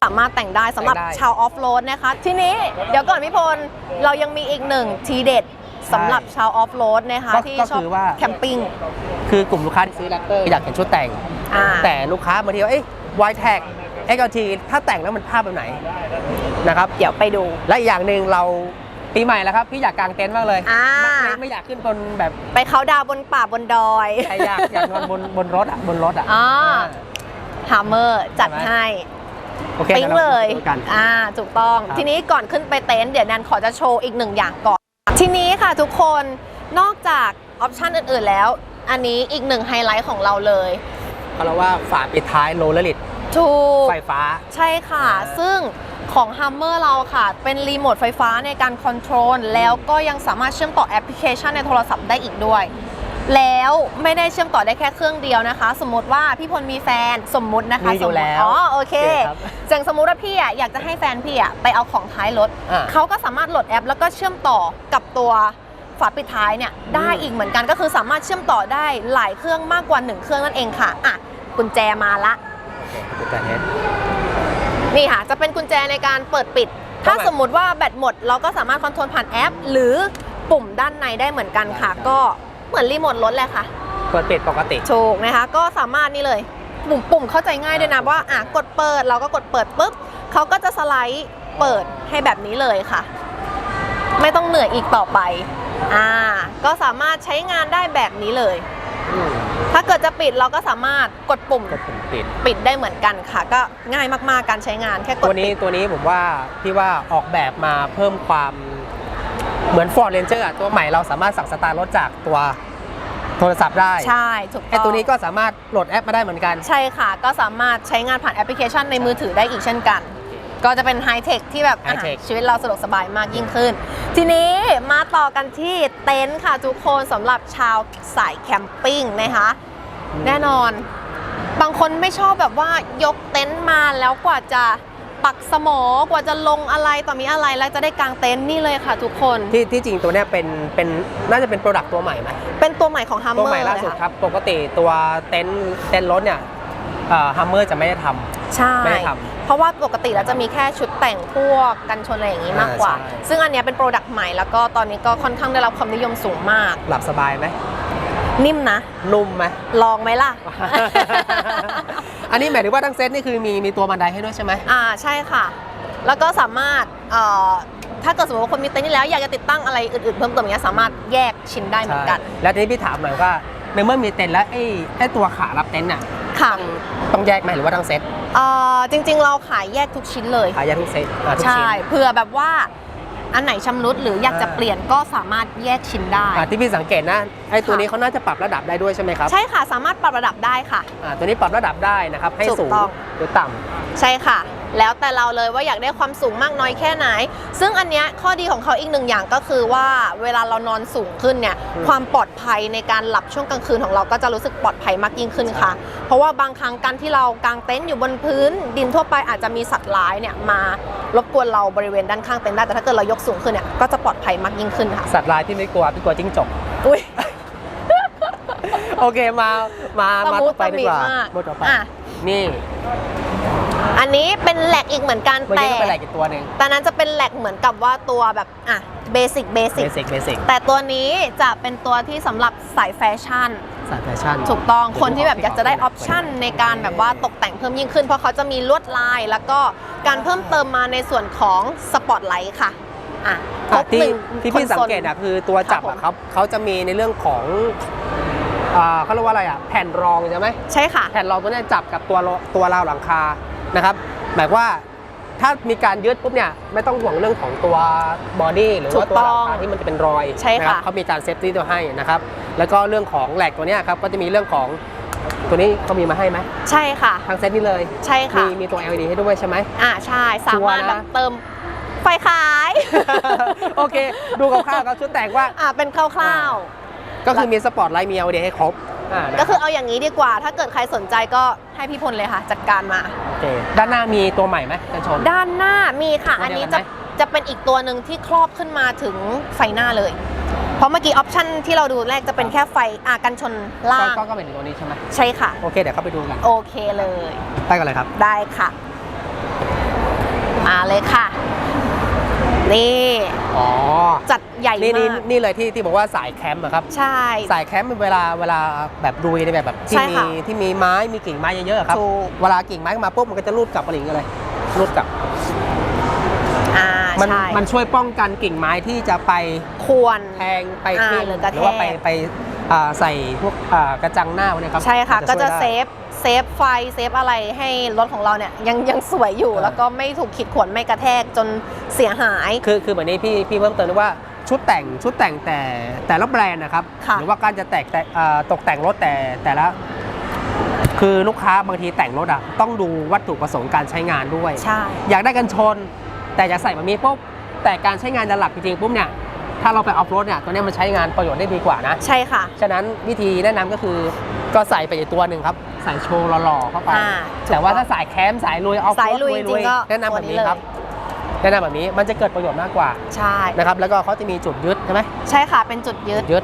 Speaker 1: สามารถแต่งได้สำหรับ
Speaker 2: แต่งได้
Speaker 1: ชาวออฟโรดนะคะ ทีนี้เดี๋ยวก่อนพี่พล เรายังมีอีกหนึ่งทีเด็ดสำหรับชาวออฟโรดนะคะ
Speaker 2: ก็
Speaker 1: ที่
Speaker 2: ก็
Speaker 1: ชอบ
Speaker 2: คือว่า
Speaker 1: แคมปิ้ง
Speaker 2: คือกลุ่มลูกค้าที่ซื้อ Raptor อยากเห็นชุดแต่ง
Speaker 1: อ่า
Speaker 2: แต่ลูกค้าบางทีว่าเอ้ย y t e c XLT ถ้าแต่งแล้วมันภาพแบบไหนนะครับ
Speaker 1: เดี๋ยวไปดู
Speaker 2: และอีกอย่างหนึ่งเรา ปีใหม่แล้วครับพี่อยากกางเต็นท์มากเลย
Speaker 1: อ่า
Speaker 2: ไม่ไม่ไม่อยากขึ้นบนแบบ
Speaker 1: ไปเขาดาวน์บนป่าบนดอย
Speaker 2: แต่อยากอยากนอนบนบนรถอะบนรถอะ
Speaker 1: อ่า
Speaker 2: อ่า
Speaker 1: ฮัมเมอร์จัด
Speaker 2: ใช่ไหม
Speaker 1: ให้
Speaker 2: โอเค
Speaker 1: ปิ๊ง
Speaker 2: ดี๋วรา
Speaker 1: เลย
Speaker 2: ดูกัน
Speaker 1: อ่าถูกต้อง
Speaker 2: ครับ
Speaker 1: ทีนี้ก่อนขึ้นไปเต็นท์เดี๋ยวแนนขอจะโชว์อีกหนึ่งอย่างก่อน ทีนี้ค่ะทุกคน นอกจากออปชันอื่นๆแล้ว อันนี้อีกหนึ่งไฮไลท์ของเราเลย
Speaker 2: เขาเรียกว่าฝาปิดท้ายโรลเลอร์ลิต
Speaker 1: ถูก
Speaker 2: ไฟฟ้า
Speaker 1: ใช่ค่ะ
Speaker 2: อ่า
Speaker 1: ซึ่ง ของ Hummer เราค่ะ เป็นรีโมทไฟฟ้าในการคอนโทรลแล้วก็ยังสามารถเชื่อมต่อแอปพลิเคชันในโทรศัพท์ได้อีกด้วย แล้วไม่ได้เชื่อมต่อได้แค่เครื่องเดียวนะคะ สมมติว่าพี่พลมีแฟนสมมุตินะคะ
Speaker 2: มีอยู่
Speaker 1: สมมุติ
Speaker 2: แล้ว
Speaker 1: อ๋อโอเค
Speaker 2: โอเคครับ
Speaker 1: อย่างสมมุติว่าพี่อะอยากจะให้แฟนพี่อะไปเอาของท้ายรถ
Speaker 2: อ่า
Speaker 1: เขาก็สามารถโหลดแอป แล้วก็เชื่อมต่อกับตัวฝาปิดท้ายเนี่ยได้อีกเหมือนกันก็คือสามารถเชื่อมต่อได้หลายเครื่องมากกว่าหนึ่งเครื่องนั่นเองค่ะอะกุญแจมาละ
Speaker 2: โอเคกุญแจเน็ต
Speaker 1: นี่ค่ะ จะเป็นกุญแจในการเปิดปิด ถ้า
Speaker 2: ทำไม
Speaker 1: สมมุติว่าแบตหมด เราก็สามารถคอนโทรลผ่านแอป หรือปุ่มด้านในได้เหมือนกันค่ะ ก็เหมือนรีโมทรถแหละค่ะ
Speaker 2: เปิดปิดปกติ
Speaker 1: ถูกนะคะ ก็สามารถนี่เลยปุ่มปุ่มเข้าใจง่ายด้วยนะว่าอะกดเปิดเราก็กดเปิดปุ๊บเขาก็จะสไลด์เปิดให้แบบนี้เลยค่ะ ไม่ต้องเหนื่อยอีกต่อไปอ่าก็สามารถใช้งานได้แบบนี้เลย
Speaker 2: อืม
Speaker 1: ถ้าเกิดจะ ปิดเราก็สามารถกดปุ่ม
Speaker 2: กดปุ่มปิด
Speaker 1: ปิดได้เหมือนกันค่ะ ก็ง่ายมากๆการใช้งานแค่ก
Speaker 2: ตั
Speaker 1: ด
Speaker 2: วนี้
Speaker 1: ปิด
Speaker 2: ตัวนี้ผมว่าพี่ว่าออกแบบมาเพิ่มความเหมือน Ford Ranger อะตัวใหม่เราสามารถสั่งสตาร์ทรถจากตัวโทรศัพท์ได้
Speaker 1: ใช่ถูกต้อง
Speaker 2: ไอตัวนี้ก็สามารถโหลดแอปมาได้เหมือนกัน
Speaker 1: ใช่ค่ะ ก็สามารถใช้งานผ่านแอปพลิเคชันในมือถือได้อีกเช่นกัน ก็จะเป็นไฮเทคที่แบบอะ
Speaker 2: High-tech
Speaker 1: ชีวิตเราสะดวกสบายมากยิ่งขึ้น ทีนี้มาต่อกันที่เต็นท์ค่ะทุกคนสำหรับชาวสายแคมปิ้งนะคะ
Speaker 2: อืม
Speaker 1: แน่นอน บางคนไม่ชอบแบบว่ายกเต็นท์มาแล้วกว่าจะปักสมอกว่าจะลงอะไรต่อมีอะไรแล้วจะได้กางเต็นท์นี่เลยค่ะทุกคน
Speaker 2: ที่ที่จริงตัวเนี้ยเป็นเป็นน่าจะเป็นโปรดักต์ตัวใหม่ไหม
Speaker 1: เป็นตัวใหม่ของ Hummer
Speaker 2: ตัวใหม่ล่าสุด
Speaker 1: เลย
Speaker 2: ค
Speaker 1: ค่ะ
Speaker 2: รับ ปกติตัวเต็นท์เต็นท์รถเนี่ยฮัมเมอร์จะไม่ได้ทำ
Speaker 1: ใช่
Speaker 2: ไม่ได้ท
Speaker 1: เพราะว่าปกติแล้วจะมีแค่ชุดแต่งพวกกันชนอะไรอย่างนี้มากกว่า
Speaker 2: อ่าใช่
Speaker 1: ซึ่งอันเนี้ยเป็นโปรดักต์ใหม่แล้วก็ตอนนี้ก็ค่อนข้างได้รับความนิยมสูงมาก
Speaker 2: หลับสบายไหม
Speaker 1: นิ่มนะ
Speaker 2: นุ่มไหม
Speaker 1: ลองไหมล่ะ
Speaker 2: อันนี้หมายถึงว่าทั้งเซตนี่คือมีมีตัวบันไดให้ด้วยใช่ไหม
Speaker 1: อ่าใช่ค่ะ แล้วก็สามารถเอ่อถ้าเกิดสมมติว่าคนมีเต็นท์นี่แล้วอยากจะติดตั้งอะไรอื่นๆเพิ่มเติมอย่างเงี้ยสามารถแยกชิ้นได้เหมือนกัน
Speaker 2: ใช่แล้วทีนี้พี่ถามหน่อยว่าในเมื่อมีเต็นท์แล้วไอ้ไอ้ตัวขารับเต็นท์น่ะ
Speaker 1: ค่ะ
Speaker 2: ต้องแยกไหมหรือว่าทั้งเซต
Speaker 1: เอ่อจริง ๆ เราขายแยกทุกชิ้นเลย
Speaker 2: ขายแยกทุกเซตอ่าทุก
Speaker 1: ใช่
Speaker 2: ชิ้น
Speaker 1: เผื่อแบบว่า อันไหนชำรุดหรืออยากจะ
Speaker 2: อ่า
Speaker 1: เปลี่ยนก็สามารถแยกชิ้นได้
Speaker 2: อ่าที่พี่สังเกตนะไอ้ตัว
Speaker 1: ค่ะ
Speaker 2: นี้เขาน่าจะปรับระดับได้ด้วยใช่ไหมครับ
Speaker 1: ใช่ค่ะสามารถปรับระดับได้ค่ะ
Speaker 2: อ่าตัวนี้ปรับระดับได้นะครับให้
Speaker 1: ถูก
Speaker 2: สูง
Speaker 1: ต้อง
Speaker 2: หรือต่ำ
Speaker 1: ใช่ค่ะ แล้วแต่เราเลยว่าอยากได้ความสูงมากน้อยแค่ไหน ซึ่งอันเนี้ยข้อดีของเขาอีกหนึ่งอย่างก็คือว่าเวลาเรานอนสูงขึ้นเนี่ย
Speaker 2: อืม
Speaker 1: ความปลอดภัยในการหลับช่วงกลางคืนของเราก็จะรู้สึกปลอดภัยมากยิ่งขึ้นค่ะ เพราะว่าบางครั้งการที่เรากางเต็นท์อยู่บนพื้น ดินทั่วไปอาจจะมีสัตว์ร้ายเนี่ยมารบกวนเราบริเวณด้านข้างเต็นท์ได้แต่ถ้าเกิดเรายกสูงขึ้นเนี่ยก็จะปลอดภัยมากยิ่งขึ้นค่ะ
Speaker 2: สัตว์ร้ายที่ไม่กลัวพี่กลัวจิ้งจก
Speaker 1: อุ้ย
Speaker 2: โอเคมามามา
Speaker 1: ตะมุ
Speaker 2: ต่อไปดีกว่า
Speaker 1: ตะมิมาก
Speaker 2: มาต่อไป
Speaker 1: อะ
Speaker 2: นี่
Speaker 1: อันนี้เป็นแหลกอีกเหมือนกัน
Speaker 2: เมื่อ
Speaker 1: แต่
Speaker 2: กี้ก็เป็นอะไรอีกตัวหนึ่ง
Speaker 1: แต่นั้นจะเป็นแหลกเหมือนกับว่าตัวแบบอะเบสิกเบ
Speaker 2: เบ
Speaker 1: สิก
Speaker 2: สิกเบสิก
Speaker 1: แต่ตัวนี้จะเป็นตัวที่สำหรับสายแฟชั่น
Speaker 2: สายแฟชั่น
Speaker 1: ถูกต้องคนที่แบบอยากจะได้ออปชั่นในการแบบว่าตกแต่งเพิ่มยิ่งขึ้น เพราะเขาจะมีลวดลายแล้วก็การเพิ่มเติมมาในส่วนของสปอตไลท์ค่ะอะคร
Speaker 2: อะ
Speaker 1: บ
Speaker 2: ที่
Speaker 1: หนึ่ง
Speaker 2: ที่พี่
Speaker 1: คอน
Speaker 2: สัง
Speaker 1: โซล
Speaker 2: เกตอะคือตัวจับ
Speaker 1: ครับผม
Speaker 2: อะครับเขาจะมีในเรื่องของอ่าเขาเรียกว่าอะไรอะแผ่นรองใช่ไหม
Speaker 1: ใช่ค่ะ
Speaker 2: แผ่นรองตัวเนี้ยจับกับตัวรตัวราวหลังคา นะครับหมายว่าถ้ามีการยึดปุ๊บเนี่ยไม่ต้องห่วงเรื่องของตัวบอดี้หรือว่าตัวหลังคาที่มันจะเป็นรอย
Speaker 1: ใช่ค่ะ
Speaker 2: นรับเขามีการเซฟตี้ตัวให้นะครับ แล้วก็เรื่องของแหลกตัวเนี้ยครับก็จะมีเรื่องของตัวนี้เขามีมาให้ไหม
Speaker 1: ใช่ค่ะ
Speaker 2: ทางเซตนี้เลย
Speaker 1: ใช่
Speaker 2: มี
Speaker 1: ค่ะ
Speaker 2: มีตัว LED ให้ด้วยใช่ไหม
Speaker 1: อ่าใช่สามารถ
Speaker 2: ชัวร์นะ
Speaker 1: แบบเติมไฟขาย
Speaker 2: โอเค ดูคร่าวๆก็ชุดแต่งว่า
Speaker 1: อ่าเป็นคร่าว
Speaker 2: ก็คือมีสปอตไลท์มี LED ให้ครบ อ่านะ
Speaker 1: ๆก็คือเอาอย่างนี้ดีกว่า ถ้าเกิดใครสนใจก็ให้พี่พลเลยค่ะ จัดการมา
Speaker 2: โอเคด้านหน้ามีตัวใหม่ไหมกันชน
Speaker 1: ด้านหน้ามีค่ะ
Speaker 2: ตัว
Speaker 1: อัน
Speaker 2: เดียว
Speaker 1: นี้
Speaker 2: กัน
Speaker 1: จะ
Speaker 2: ไหม
Speaker 1: จะเป็นอีกตัวหนึ่งที่ครอบขึ้นมาถึงไฟหน้าเลย เพราะเมื่อกี้ออปชันที่เราดูแรกจะเป็นแค่ไฟอ่ากันชนล่าง
Speaker 2: ก็ก็เป็นตัวนี้ใช่ไหม
Speaker 1: ใช่ค่ะ
Speaker 2: โอเค เดี๋ยวเข้าไปดูกัน
Speaker 1: โอเคเลย
Speaker 2: ไปกันเลยครับ
Speaker 1: ได้ค่ะ มาเลยค่ะ นี่
Speaker 2: อ๋อ
Speaker 1: จัดใหญ่
Speaker 2: นี่นี่
Speaker 1: มาก
Speaker 2: นี่เลยที่ที่บอกว่าสายแคมป์อะครับ
Speaker 1: ใช่
Speaker 2: สายแคมป์เวลาเวลาแบบดุยในแบบแบบที่
Speaker 1: ใช่
Speaker 2: มี
Speaker 1: ค่ะ
Speaker 2: ที่มีไม้มีกิ่งไม้เยอะๆอะครับ
Speaker 1: ถูก
Speaker 2: เวลากิ่งไม้มาปุ๊บมันก็จะรูดกลับอะไรอย่างเงี้ยเลยรูดกลับ
Speaker 1: อ่า
Speaker 2: มัน
Speaker 1: ใช่
Speaker 2: มันช่วยป้องกันกิ่งไม้ที่จะไป
Speaker 1: ควร
Speaker 2: แทงไป
Speaker 1: อ่า
Speaker 2: ทิ่ม
Speaker 1: หรือกระ
Speaker 2: หรือว่าไป
Speaker 1: แทก
Speaker 2: ไปอ่า ใส่พวกอ่ากระจังหน้าพวกเนี้ยครับ
Speaker 1: ใช่ค่ะ
Speaker 2: มัน
Speaker 1: ก็จะ
Speaker 2: ช่วย
Speaker 1: เซ
Speaker 2: ได้
Speaker 1: ฟเซฟไฟเซฟอะไรให้รถของเราเนี่ยยังยังสวยอยู่
Speaker 2: เออ
Speaker 1: แล้วก็ไม่ถูกขีดข่วนไม่กระแทกจนเสียหาย
Speaker 2: คือคือเหมือนนี้พี่พี่เพิ่มเติมด้วยว่าชุดแต่งชุดแต่งแต่แต่ละแบรนด์นะครับ
Speaker 1: ค่ะ
Speaker 2: หรือว่าการจะแตกแต่เอ่อตกแต่งรถแต่แต่ละคือลูกค้าบางทีแต่งรถอะต้องดูวัตถุประสงค์การใช้งานด้วย
Speaker 1: ใช่
Speaker 2: อยากได้กันชน แต่อยากใส่แบบนี้ปุ๊บแต่การใช้งานจะหลักจริงๆปุ๊บเนี่ย ถ้าเราไปออฟรถเนี่ยตัวเนี้ยมันใช้งานประโยชน์ได้ดีกว่านะ
Speaker 1: ใช่ค่ะ
Speaker 2: ฉะนั้นวิธีแนะนำก็คือก็ใส่ไปอีกตัวหนึ่งครับ ใส่โชว์หล่อๆเข้าไป
Speaker 1: อ่า
Speaker 2: แต่ว่าถ้าสายแคมป์สายลุยออฟ
Speaker 1: สาย
Speaker 2: รถ
Speaker 1: ลุยจริงๆก็
Speaker 2: แนะนำแบบนี้
Speaker 1: ตัวนี้เลย
Speaker 2: ครับแนะนำแบบนี้มันจะเกิดประโยชน์มากกว่า
Speaker 1: ใช่
Speaker 2: นะครับแล้วก็เขาจะมีจุดยึดใช่ไหม
Speaker 1: ใช่ค่ะเป็นจุดยึด
Speaker 2: ยึด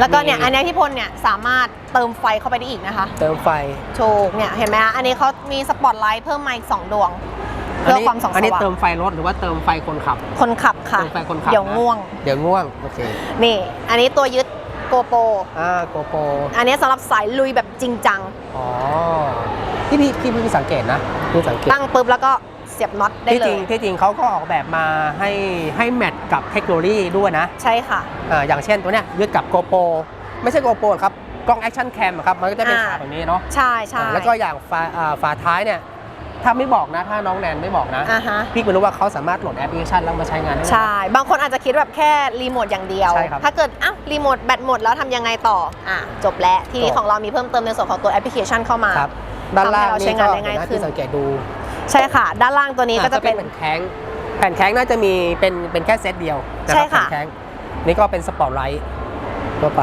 Speaker 1: แล้วก็เนี่ย
Speaker 2: มี
Speaker 1: อันเนี้ยพี่พลเนี่ยสามารถเติมไฟเข้าไปได้อีกนะคะ
Speaker 2: เติมไฟ
Speaker 1: ถูกเนี่ยเห็นไหมคะอันนี้เขามีสปอตไลท์เพิ่มมาอีก2ดวง เพื่อความส่องส
Speaker 2: อันนี้
Speaker 1: ว่าง
Speaker 2: เติมไฟรถหรือว่าเติมไฟคนขับ
Speaker 1: คนขับค่ะ
Speaker 2: เติมไฟคนขับ
Speaker 1: เดี๋ยว
Speaker 2: นะ
Speaker 1: ง่วง
Speaker 2: เดี๋ยวง่วง โอเค
Speaker 1: นี่ อันนี้ตัวยึดโกโปร
Speaker 2: อ่าโกโปร
Speaker 1: อันนี้สำหรับสายลุยแบบจริงจัง
Speaker 2: อ๋อ ที่พี่พี่พี่สังเกตนะพี่สังเกต
Speaker 1: ตั้งปุ๊บแล้วก็เสียบน็อตได้
Speaker 2: ที่
Speaker 1: เล
Speaker 2: จริง
Speaker 1: ย
Speaker 2: ที่จริงเขาก็ออกแบบมาให้ให้แมทกับเทคโนโลยีด้วยนะ
Speaker 1: ใช่ค่ะ
Speaker 2: อ่าอย่างเช่นตัวเนี้ยยึดกับโกโปรไม่ใช่โกโปรครับกล้องแอคชั่นแคมครับมันก็จะเป็น
Speaker 1: อ่า
Speaker 2: ฉากแบบนี้เนาะ
Speaker 1: ใช่ใช่
Speaker 2: อ่าแล้วก็อย่างฝาอ่าฝาท้ายเนี่ย ถ้าไม่บอกนะ ถ้าน้องแนนไม่บอกนะ
Speaker 1: อ่าฮะ
Speaker 2: พี่ไม่รู้ว่าเขาสามารถโหลดแอปพลิเคชันแล้วมาใช้งานได้ไหม
Speaker 1: ใช่ บางคนอาจจะคิดแบบแค่รีโมทอย่างเดียว
Speaker 2: ใช่ครับ
Speaker 1: ถ้าเกิดอ้าวรีโมทแบตหมดแล้วทำยังไงต่อ อะ จบแล้ว ทีนี้
Speaker 2: จบ
Speaker 1: ของเรามีเพิ่มเติมในส่วนของตัวแอปพลิเคชันเข้ามา
Speaker 2: ครับด้านล่าง
Speaker 1: ทำให้เราใช้
Speaker 2: นี่
Speaker 1: งาน
Speaker 2: ก็
Speaker 1: ได้ง่าย
Speaker 2: เดี๋ยวนะ
Speaker 1: ขึ้น
Speaker 2: พี่สังเกตดู
Speaker 1: ใช่ค่ะ ด้านล่างตัวนี้ก็
Speaker 2: อ่า
Speaker 1: จะเป็น
Speaker 2: แผ่นแข้งแผ่นแข้งน่าจะมีเป็นเป็นแค่เซตเดียวนะ
Speaker 1: ใช่
Speaker 2: รับ
Speaker 1: ค่ะ
Speaker 2: แผ่นแข้งนี่ก็เป็นสปอร์ตไลท์ทั่วไป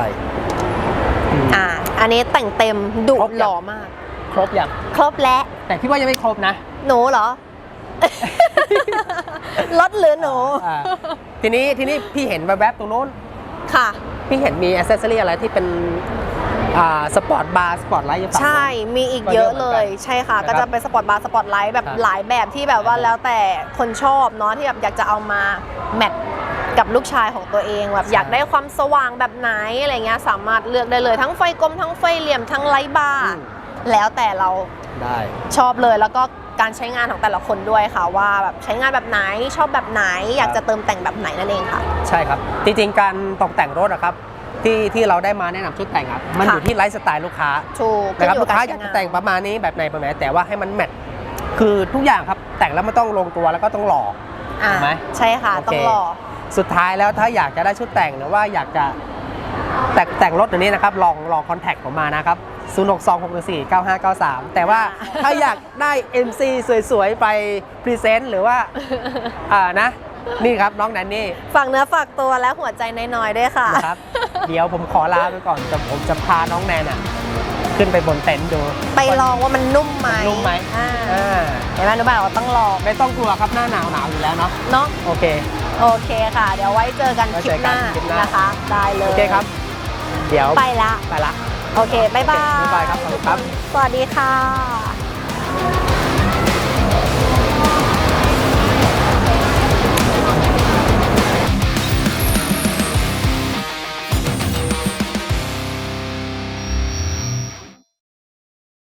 Speaker 2: อืม
Speaker 1: อ่าอันนี้แต่งเต็มดุ
Speaker 2: ครบยัง
Speaker 1: หล่อมาก
Speaker 2: ครบอย่าง
Speaker 1: ครบแล้ว
Speaker 2: แต่พี่ว่ายังไม่ครบนะ
Speaker 1: หนูเหรอ รถหรือหนู
Speaker 2: อ่าทีนี้ทีนี้พี่เห็นแวบๆตรงโน้น
Speaker 1: ค่ะ
Speaker 2: พี่เห็นมีอ c เซสซอรี่อะไรที่เป็นอ่าสปอร์ตบาร์สปอร์ตไลท์อยู่ฝั่ง
Speaker 1: ใช่
Speaker 2: นู้น
Speaker 1: มีอีก
Speaker 2: ก็
Speaker 1: เย
Speaker 2: เย
Speaker 1: อะ
Speaker 2: อะเหมื
Speaker 1: เล
Speaker 2: อนกัน
Speaker 1: ยใช่ค่ะ
Speaker 2: นะครับ
Speaker 1: ก็จะเป็นสปอร์ตบาร์สปอร์ตไลท์แบบ
Speaker 2: ครับ
Speaker 1: หลายแบบที่แบบว่าแล้วแต่คนชอบเนาะที่แบบอยากจะเอามาแมทกับลูกชายของตัวเองแบบ
Speaker 2: ใช่
Speaker 1: อยากได้ความสว่างแบบไหนอะไรเงี้ยสามารถเลือกได้เลยทั้งไฟกลมทั้งไฟเหลี่ยมทั้งไลท์บาร์
Speaker 2: อืม
Speaker 1: แล้วแต่เรา
Speaker 2: ได้
Speaker 1: ชอบเลยแล้วก็การใช้งานของแต่ละคนด้วยค่ะ ว่าแบบใช้งานแบบไหนชอบแบบไหน อยากจะเติมแต่งแบบไหนนั่นเองค่ะ
Speaker 2: ใช่ครับ จริงๆการตกแต่งรถอะครับที่ที่เราได้มาแนะนำชุดแต่งครับมัน
Speaker 1: ค่ะ
Speaker 2: อยู่ที่ไลฟ์สไตล์ลูกค้า
Speaker 1: ถูก
Speaker 2: นะครับ
Speaker 1: ขึ้
Speaker 2: ลู
Speaker 1: น
Speaker 2: ก
Speaker 1: บ
Speaker 2: ค้า
Speaker 1: ร
Speaker 2: อยาก
Speaker 1: ใช้
Speaker 2: จะแต่งประมาณนี้แบบไหนแบบไหนแต่ว่าให้มันแมทคือทุกอย่างครับแต่งแล้วมันต้องลงตัวแล้วก็ต้องหล่อ
Speaker 1: อ่า
Speaker 2: ถูกไหม
Speaker 1: ใช่ค่ะ
Speaker 2: โอเค
Speaker 1: ต้องรอ
Speaker 2: สุดท้ายแล้วถ้าอยากจะได้ชุดแต่งหรือว่าอยากจะแต่งแต่งรถตัวนี้นะครับลองลองคอนแทคผมมานะครับ 0 6 2 6 1 4 9 5 9 3 แต่ว่า
Speaker 1: อ่า
Speaker 2: ถ้าอยากได้ MC สวยๆ ไปพรีเซนต์หรือว่า อ่านะ นี่ครับน้องแดนนี่
Speaker 1: ฝากเนื้อฝากตัวและหัวใจน้อยๆด้วยค่ะ
Speaker 2: นะครับ เดี๋ยวผมขอลาไปก่อนแต่ผมจะพาน้องแนนอะ ขึ้นไปบนเต็นท์ดู
Speaker 1: ไปลองว่ามันนุ่มไหม
Speaker 2: นุ่มไหม
Speaker 1: อ่า
Speaker 2: อ่า
Speaker 1: เห็นไหมนุบาบอกว่าต้องลอง
Speaker 2: ไม่ต้องกลัวครับหน้าหนาวหนาวอยู่แล้วเนาะ
Speaker 1: เนาะ
Speaker 2: โอเค
Speaker 1: โอเคค่ะ เดี๋ยวไว้เจอกัน
Speaker 2: ไว้
Speaker 1: คลิ
Speaker 2: เจ
Speaker 1: ป
Speaker 2: อ
Speaker 1: ห
Speaker 2: กัน
Speaker 1: น้า
Speaker 2: คลิปหน้าน
Speaker 1: นะคะ ได้เลย
Speaker 2: โอเคครับ เดี๋ยว
Speaker 1: ไปละ
Speaker 2: ไปละ
Speaker 1: โอเค บ๊ายบาย
Speaker 2: โอเคบ๊ายบายครับขอบคุณครับ
Speaker 1: สวัสดีค่ะ